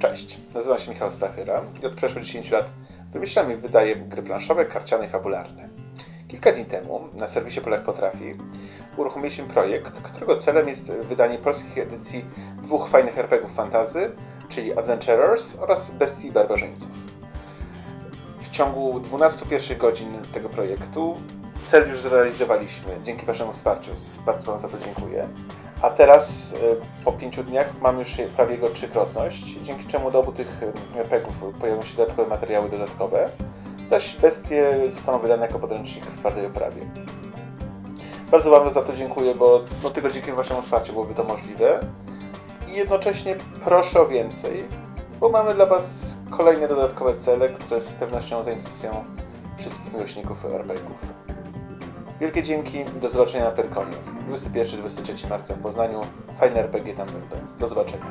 Cześć, nazywam się Michał Stachyra i od przeszło 10 lat wymyślam i wydaję gry planszowe, karciane i fabularne. Kilka dni temu na serwisie Polak Potrafi uruchomiliśmy projekt, którego celem jest wydanie polskich edycji dwóch fajnych RPGów fantazy, czyli Adventurers oraz Bestii Barbarzyńców. W ciągu 12 pierwszych godzin tego projektu cel już zrealizowaliśmy dzięki Waszemu wsparciu. Bardzo Wam za to dziękuję. A teraz e, po pięciu dniach mam już prawie jego trzykrotność, dzięki czemu do obu tych e, RPGów pojawią się dodatkowe materiały dodatkowe, zaś bestie zostaną wydane jako podręcznik w twardej oprawie. Bardzo Wam za to dziękuję, bo no, tylko dzięki Waszemu wsparciu byłoby to możliwe. I jednocześnie proszę o więcej, bo mamy dla Was kolejne dodatkowe cele, które z pewnością zainteresują wszystkich miłośników RPGów. Wielkie dzięki, do zobaczenia na Perkonie. 21-23 marca w Poznaniu. Fajne RPG tam będą. Do zobaczenia.